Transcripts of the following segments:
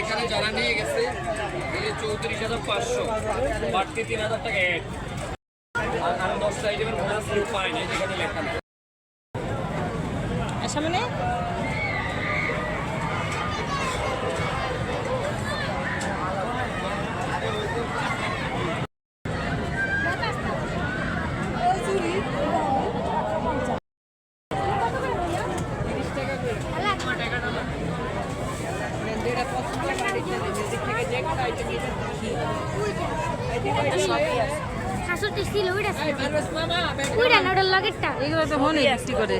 এখানে যারা নিয়ে গেছে চৌত্রিশ হাজার পাঁচশো বাড়তি তিন হাজার টাকা এক। আর দশটা আইটেমের বোনাস কেউ পায়নি যেখানে লেখা নেই সামনে ছিল ওইটা ওইটা না লগেরটা এগুলো তো মনে করে।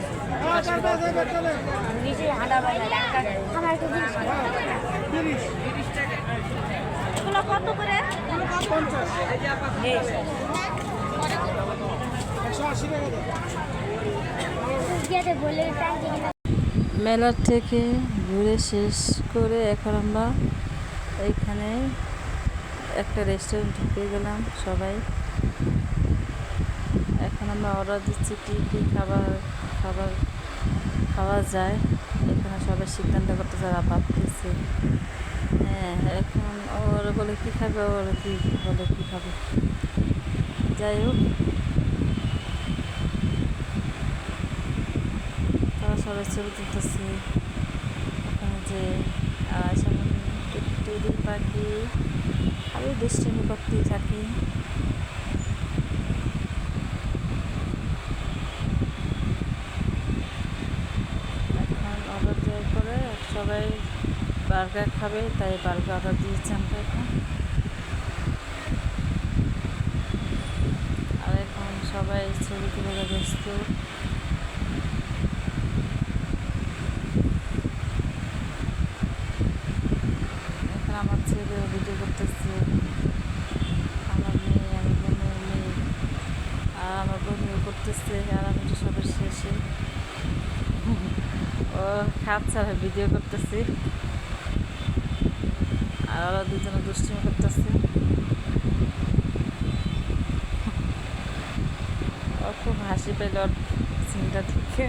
কত করে? মেলার থেকে ঘুরে শেষ করে এখন আমরা এইখানে একটা রেস্টুরেন্ট ঢুকে গেলাম সবাই। এখন আমরা অর্ডার দিচ্ছি, কী কী খাবার খাবার খাওয়া যায়। এখানে সবাই সিদ্ধান্ত করতে যারা ভাবতেছে হ্যাঁ এখন ওরা বলে কী খাবে, ওরা কী বলে কী খাবে। যাই হোক। তারা সবাই ছবি তুলতেছে। ওখানে যে টেডি পাখি আরও দুষ্টামি করতেই থাকে এখন অর্ডার দেওয়ার পরে সবাই বার্গার খাবে, তাই বার্গার অর্ডার দিয়েছি আমরা এখন। আর এখন সবাই ছবি তুলে ব্যস্ত এখন আমার ছেলে ভিডিও করতেছে। আমার মেয়ে আমার বোনের মেয়ে। আর আমার বোনও করতেছে, আর আমি সবার শেষে। ও খাচ্ছে আর ভিডিও করতেছি। আর ওরা দুজনে দুষ্টিমি করতেছে। ও খুব হাসি পেল ওর সিনটা দেখে।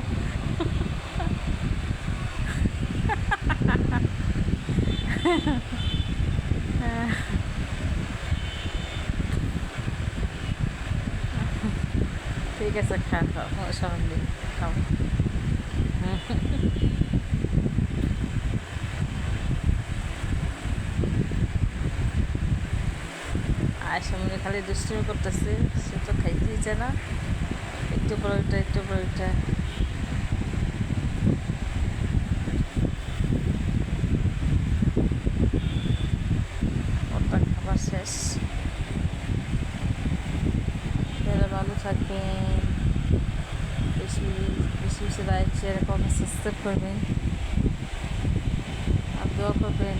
ঠিক আছে খা খাও সবাই খাও। আর সামনে খালি দুষ্টুমি করতেছে, সে তো খাইতেই চায় না। একটু পর ওইটা একটু পর ওইটা লাইক সাবস্ক্রাইব করবেন। আর দোয়া করবেন।